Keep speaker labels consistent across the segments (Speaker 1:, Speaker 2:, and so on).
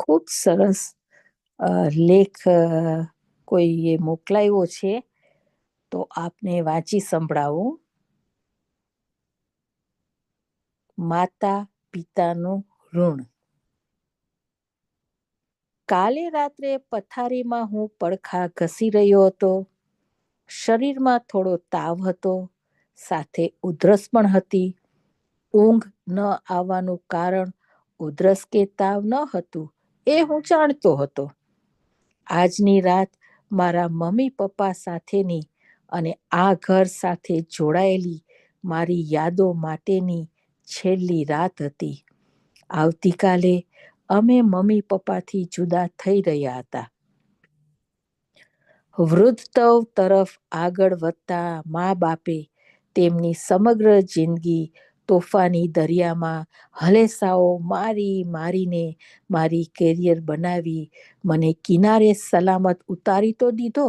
Speaker 1: ખૂબ સરસ લેખ કોઈએ મોકલાવ્યો છે, તો આપને વાંચી સંભળાવું. માતા પિતાનું ઋણ. કાલે રાત્રે પથારીમાં હું પડખા ઘસી રહ્યો હતો. શરીરમાં થોડો તાવ હતો, સાથે ઉધરસ પણ હતી. ઊંઘ ન આવવાનું કારણ ઉધરસ કે તાવ ન હતું. એ હું જાણતો હતો. આજની રાત મારા મમ્મી પપ્પા સાથેની અને આ ઘર સાથે જોડાયેલી મારી યાદો માટેની છેલ્લી રાત હતી. આવતીકાલે અમે મમ્મી પપ્પાથી જુદા થઈ રહ્યા હતા. વૃદ્ધત્વ તરફ આગળ વધતા મા બાપે તેમની સમગ્ર જિંદગી તોફાની દરિયામાં હલેસાઓ મારી મારીને મારી કેરિયર બનાવી, મને કિનારે સલામત ઉતારી તો દીધો.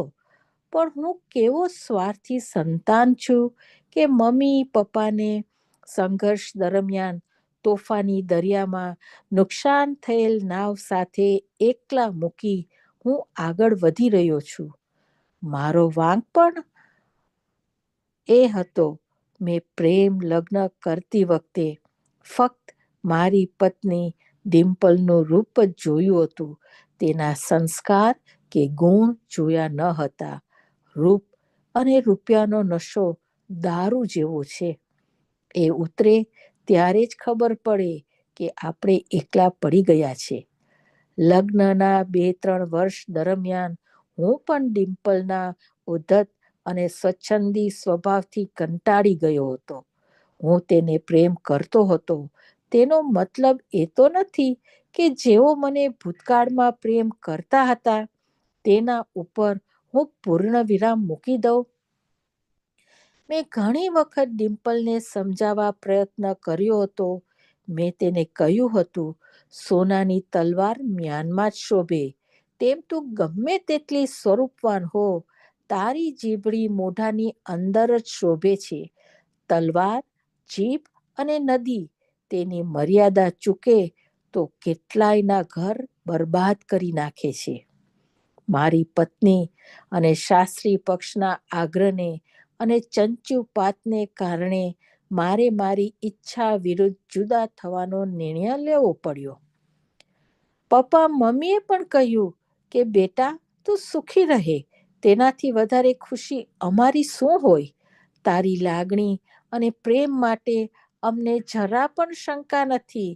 Speaker 1: પણ હું કેવો સ્વાર્થી સંતાન છું કે મમ્મી પપ્પાને સંઘર્ષ દરમિયાન તોફાની દરિયામાં નુકસાન થયેલ નાવ સાથે એકલા મૂકી હું આગળ વધી રહ્યો છું. મારો વાંક પણ એ હતો મેં પ્રેમ લગ્ન કરતી વખતે ફક્ત મારી પત્ની ડિમ્પલનું રૂપ જ જોયું હતું. તેના સંસ્કાર કે ગુણ જોયા ન હતા. રૂપ અને રૂપિયાનો નશો દારૂ જેવો છે. એ ઉતરે ત્યારે જ ખબર પડે કે આપણે એકલા પડી ગયા છે. લગ્નના બે ત્રણ વર્ષ દરમિયાન હું પણ ડિમ્પલના ઉદ્ધત અને સ્વચ્છંદી સ્વભાવથી કંટાળી ગયો હતો. હું તેને પ્રેમ કરતો હતો. તેનો મતલબ એ તો નથી કે જેઓ મને ભૂતકાળમાં પ્રેમ કરતા હતા, તેના ઉપર હું પૂર્ણ વિરામ મૂકી દઉં. મેં ઘણી વખત ડિમ્પલને સમજાવવા પ્રયત્ન કર્યો હતો. મેં તેને કહ્યું હતું, સોનાની તલવાર મ્યાનમાં જ શોભે. તેમ તું ગમે તેટલી સ્વરૂપવાન હો તારી જીભડી મોઢાની અંદર જ શોભે છે. તલવાર, જીભ અને નદી તેની મર્યાદા ચૂકે તો કેટલાયના ઘર બરબાદ કરી નાખે છે. મારી પત્ની અને શાસ્ત્રી પક્ષના આગ્રહને અને ચંચુપાતને કારણે મારે મારી ઈચ્છા વિરુદ્ધ જુદા થવાનો નિર્ણય લેવો પડ્યો. પપ્પા મમ્મીએ પણ કહ્યું કે, બેટા, તું સુખી રહે. તેનાથી વધારે ખુશી અમારી શું હોય? તારી લાગણી અને પ્રેમ માટે અમને જરા પણ શંકા નથી.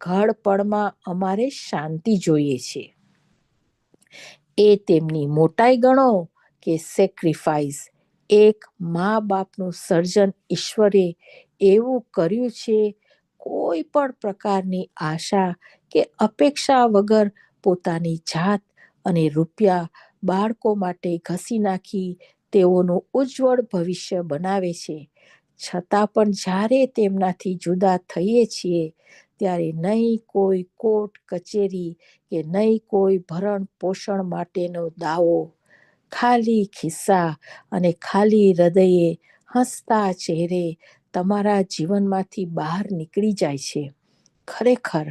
Speaker 1: ઘડપણમાં અમારે શાંતિ જોઈએ છે. એ તેમની મોટાઈ ગણો કે સેક્રિફાઈસ એક મા બાપનું સર્જન ઈશ્વરે એવું કર્યું છે, કોઈ પણ પ્રકારની આશા કે અપેક્ષા વગર પોતાની જાત અને રૂપિયા બાળકો માટે ઘસી નાખી તેઓનું ઉજ્જવળ ભવિષ્ય બનાવે છે. છતાં પણ જ્યારે તેમનાથી જુદા થઈએ છીએ, ત્યારે નહીં કોઈ કોર્ટ, કચેરી કે નહીં કોઈ ભરણ પોષણ માટેનો દાવો. ખાલી ખિસ્સા અને ખાલી હૃદયે હસતા ચહેરે તમારા જીવનમાંથી બહાર નીકળી જાય છે. ખરેખર,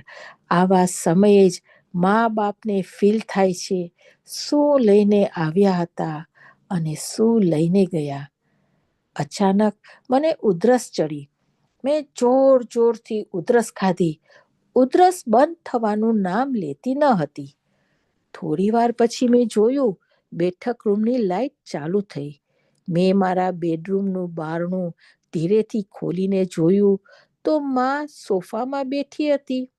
Speaker 1: આવા સમયે જ મા બાપને ફીલ થાય છે શું લઈને આવ્યા હતા અને શું લઈને ગયા? અચાનક મને ઉધરસ ચડી. મેં જોર જોરથી ઉધરસ ખાધી. ઉધરસ બંધ થવાનું નામ લેતી ન હતી. થોડી વાર પછી મેં જોયું, બેઠક રૂમની લાઈટ ચાલુ થઈ. મેં મારા બેડરૂમનું બારણું ધીરેથી ખોલીને જોયું તો માં સોફામાં બેઠી હતી.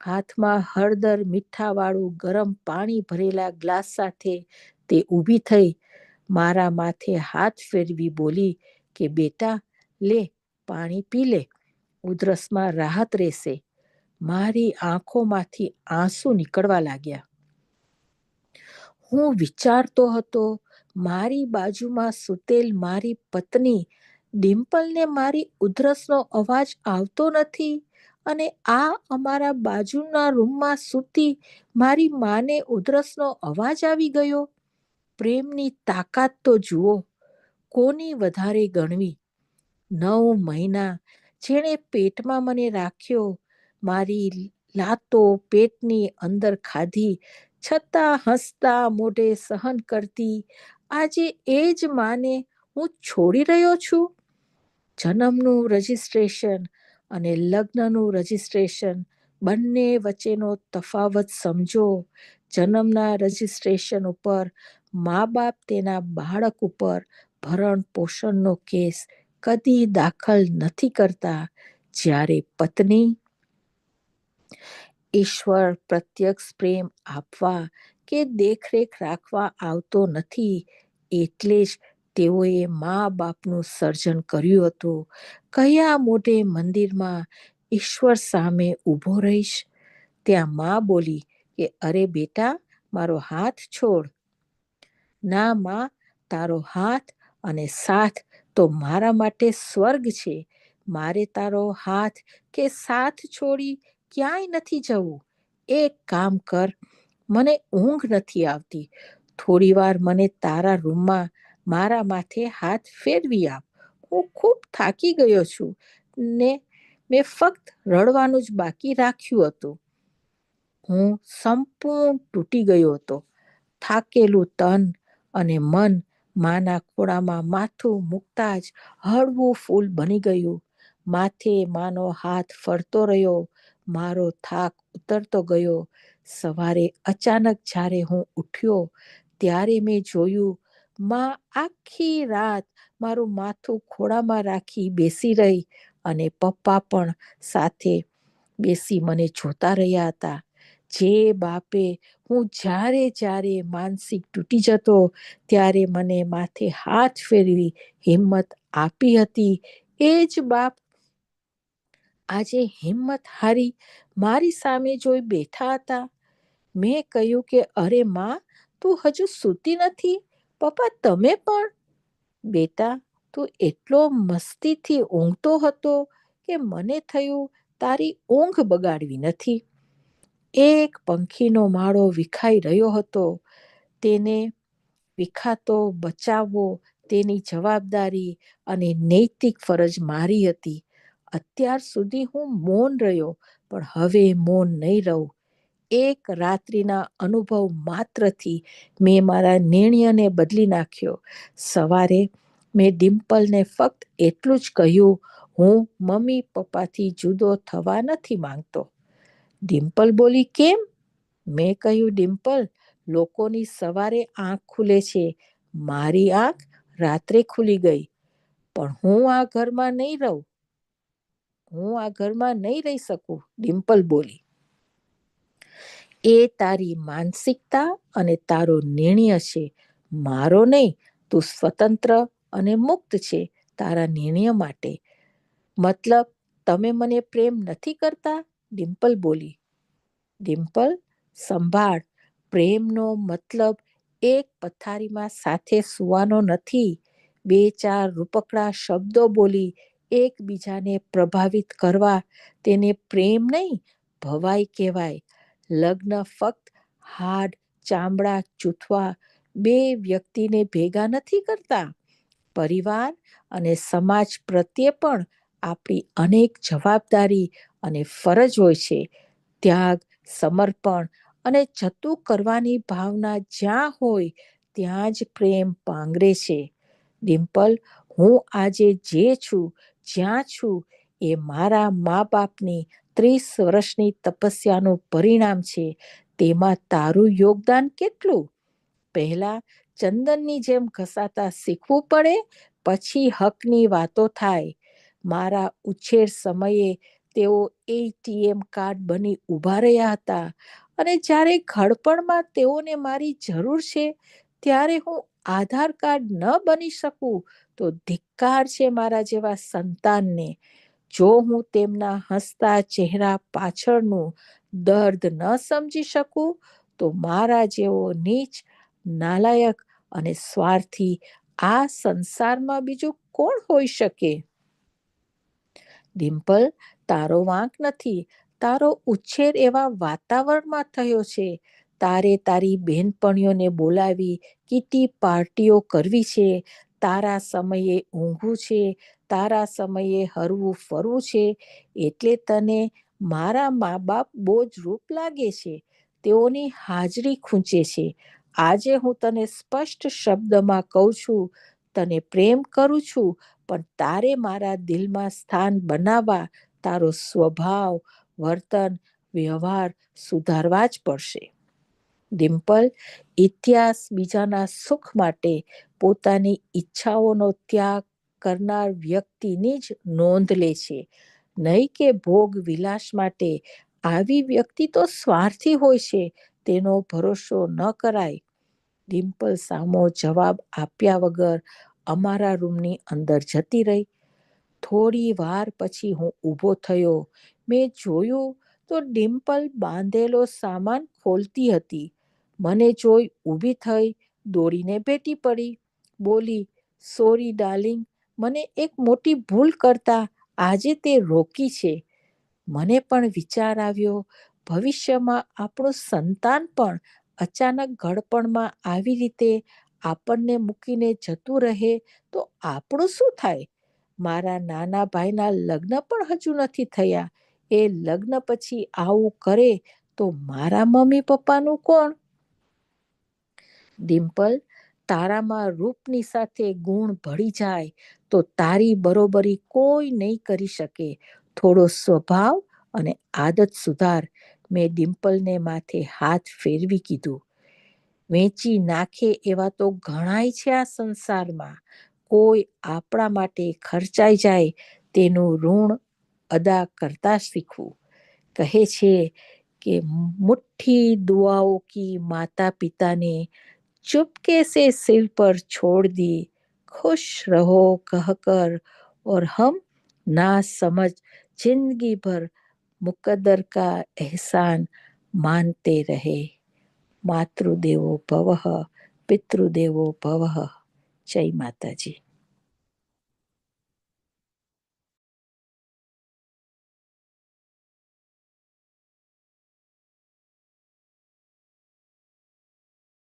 Speaker 1: હાથમાં હળદર, મીઠાવાળું, ગરમ પાણી ભરેલા ગ્લાસ સાથે તે ઊભી થઈ મારા માથે હાથ ફેરવી બોલી કે, બેટા, લે, પાણી પી લે, ઉધરસમાં રાહત રહેશે. મારી આંખોમાંથી આંસુ નીકળવા લાગ્યા. હું વિચારતો હતો, મારી બાજુમાં સૂતેલ મારી પત્ની ડિમ્પલને મારી ઉધરસનો અવાજ આવતો નથી. અને આ અમારા બાજુના રૂમમાં સૂતી મારી માને ઉધરસનો અવાજ આવી ગયો. પ્રેમની તાકાત તો જુઓ, કોની વધારે ગણવી? નવ મહિના જેણે પેટમાં મને રાખ્યો, મારી લાતો પેટની અંદર ખાધી, છતાં હસતા મોઢે સહન કરતી, આજે એ જ માને હું છોડી રહ્યો છું? જન્મનું રજિસ્ટ્રેશન અને લગ્નનું રજિસ્ટ્રેશન બંને વચ્ચેનો તફાવત સમજો. જન્મના રજિસ્ટ્રેશન ઉપર મા બાપ તેના બાળક ઉપર ભરણ પોષણનો કેસ કદી દાખલ નથી કરતા. જ્યારે પત્ની ઈશ્વર પ્રત્યક્ષ પ્રેમ આપવા કે દેખરેખ રાખવા આવતો નથી, એટલે જ તેઓએ મા બાપનું સર્જન કર્યું હતું. કયા મોઢે મંદિરમાં ઈશ્વર સામે ઊભો રહીશ? ત્યાં મા બોલી કે, અરે બેટા, મારો હાથ છોડ. ના મા, તારો હાથ અને સાથ તો મારા માટે સ્વર્ગ છે. મારે તારો હાથ કે સાથ છોડી ક્યાંય નથી જવું. એક કામ કર, મને ઊંઘ નથી આવતી. થોડી વાર મને તારા રૂમમાં મારા માથે હાથ ફેરવી આપ. હું ખૂબ થાકી ગયો છું ને મેં ફક્ત રડવાનું જ બાકી રાખ્યું હતું. હું સંપૂર્ણ તૂટી ગયો હતો. થાકેલું તન અને મન માના ખોળામાં માથું મૂકતા જ હળવું ફૂલ બની ગયું. માથે માનો હાથ ફરતો રહ્યો. મારો થાક ઉતરતો ગયો. સવારે અચાનક જ્યારે હું ઉઠ્યો, ત્યારે મેં જોયું માં આખી રાત મારું માથું ખોળામાં રાખી બેસી રહી અને પપ્પા પણ સાથે બેસી મને જોતા રહ્યા હતા. જે બાપે હું જ્યારે જ્યારે માનસિક તૂટી જતો ત્યારે મને માથે હાથ ફેરવી હિંમત આપી હતી. એ જ બાપ આજે હિંમત હારી મારી સામે જોઈ બેઠા હતા. મેં કહ્યું કે અરે માં, તું હજુ સૂતી નથી? પપ્પા, તમે પણ? બેટા, તું એટલો મસ્તીથી ઊંઘતો હતો કે મને થયું તારી ઊંઘ બગાડવી નથી. એક પંખીનો માળો વિખાઈ રહ્યો હતો. તેને વિખાતો બચાવવો તેની જવાબદારી અને નૈતિક ફરજ મારી હતી. અત્યાર સુધી હું મૌન રહ્યો, પણ હવે મૌન નહીં રહું. એક રાત્રિના અનુભવ માત્રથી મેં મારા નિર્ણયને બદલી નાખ્યો. સવારે મેં ડિમ્પલને ફક્ત એટલું જ કહ્યું, હું મમ્મી પપ્પાથી જુદો થવા નથી માંગતો. ડિમ્પલ બોલી, કેમ? મેં કહ્યું, ડિમ્પલ, લોકોની સવારે આંખ ખુલે છે. મારી આંખ રાત્રે ખુલી ગઈ. પણ હું આ ઘરમાં નહીં રહું. હું આ ઘરમાં નહીં રહી શકું, ડિમ્પલ બોલી. એ તારી માનસિકતા અને તારો નિર્ણય છે. મારો નહીં, તું સ્વતંત્ર અને મુક્ત છે તારા નિર્ણય માટે. મતલબ, તમે મને પ્રેમ નથી કરતા? ડિમ્પલ બોલી. ડિમ્પલ, સંભાળ. પ્રેમનો મતલબ એક પથારીમાં સાથે સૂવાનો નથી. બે ચાર રૂપકડા શબ્દો બોલી એકબીજાને પ્રભાવિત કરવા. તેને પ્રેમ નહીં, ભવાઈ કહેવાય. લગ્ન ફક્ત હાડ ચામડા ચૂથવા બે વ્યક્તિને ભેગા નથી કરતા. પરિવાર અને સમાજ પ્રત્યે પણ આપણી અનેક જવાબદારી અને ફરજ હોય છે. ત્યાગ, સમર્પણ અને જતું કરવાની ભાવના જ્યાં હોય ત્યાં જ પ્રેમ પાંગરે છે. ડિમ્પલ, હું આજે જે છું, જ્યાં છું એ મારા મા બાપની ત્રીસ વર્ષની તપસ્યાનું પરિણામ છે. તેમાં તારું યોગદાન કેટલું? પહેલા ચંદનની જેમ ઘસાતા શીખવું પડે, પછી હકની વાતો થાય. મારા ઉછેર સમયે તેઓ એટીએમ કાર્ડ બની ઊભા રહ્યા હતા અને જ્યારે ઘડપણમાં તેઓને મારી જરૂર છે, ત્યારે હું આધાર કાર્ડ ન બની શકું તો ધિક્કાર છે મારા જેવા સંતાનને. જો હું તેમના હસતા ચહેરા પાછળનું દર્દ ન સમજી શકું, તો મારા જેવો નીચ, નાલાયક અને સ્વાર્થી આ સંસારમાં બીજું કોણ હોઈ શકે? ડિમ્પલ, તારો વાંક નથી. તારો ઉછેર એવા વાતાવરણમાં થયો છે. તારે તારી બહેનપણીઓને બોલાવી કીટી પાર્ટીઓ કરવી છે. તારા સમયે ઊંઘું છે. તારા સમયે હરવું ફરવું છે એટલે તને મારા મા બાપ બોજરૂપ લાગે છે. તેઓની હાજરી ખૂંચે છે. આજે હું તને સ્પષ્ટ શબ્દમાં કહું છું, તને પ્રેમ કરું છું, પણ તારે મારા દિલમાં સ્થાન બનાવવા તારો સ્વભાવ, વર્તન, વ્યવહાર સુધારવા જ પડશે. ડિમ્પલ ઇતિહાસ બીજાના સુખ માટે પોતાની ઈચ્છાઓનો ત્યાગ કરનાર વ્યક્તિની જ નોંધ લે છે. નહીં કે ભોગ વિલાસ માટે આવી વ્યક્તિ તો સ્વાર્થી હોય છે, તેનો ભરોસો ન કરાય. ડિમ્પલ સામો જવાબ આપ્યા વગર અમારા રૂમની અંદર જતી રહી. થોડી વાર પછી હું ઊભો થયો. મેં જોયું તો ડિમ્પલ બાંધેલો સામાન ખોલતી હતી. મને જોઈ ઊભી થઈ દોડીને ભેટી પડી. બોલી, સોરી, ડાર્લિંગ મને એક મોટી ભૂલ કરતા આજે તે રોકી છે. મને પણ વિચાર આવ્યો, ભવિષ્યમાં આપણું સંતાન પણ અચાનક ઘડપણમાં આવી રીતે આપણને મૂકીને જતું રહે તો આપણું શું થાય? મારા નાના ભાઈના લગ્ન પણ હજુ નથી થયા. એ લગ્ન પછી આવું કરે તો મારા મમ્મી પપ્પાનું કોણ? ડિમ્પલ, તારામાં રૂપની સાથે ગુણ ભળી જાય તો તારી બરોબરી કોઈ નહીં કરી શકે. થોડો સ્વભાવ અને આદત સુધાર. મેં ડિમ્પલને માથે હાથ ફેરવી કીધું. વેચી નાખે એવા તો ઘણાય છે આ સંસારમાં. કોઈ આપણા માટે ખર્ચાઈ જાય, તેનું ઋણ અદા કરતા શીખવું. કહે છે કે મુઠ્ઠી દુઆઓ કી માતા પિતાને ચુપકે સે સિર પર છોડ દી खुश रहो कहकर, और हम ना समझ ज़िंदगी भर मुकदर का एहसान मानते रहे। मातृदेवो भव, पितृदेवो भव। जय माता जी